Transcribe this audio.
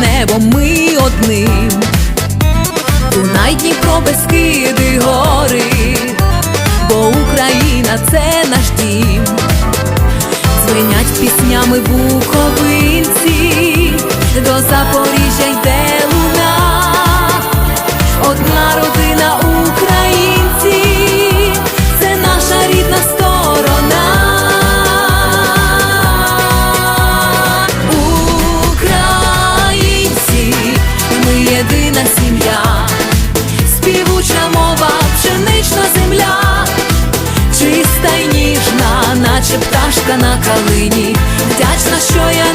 небом ми одним. Дунай, Дніпро, Бескиди, гори, бо Україна це наш дім. звинять піснями буковинці, на калині. Вдячна, що я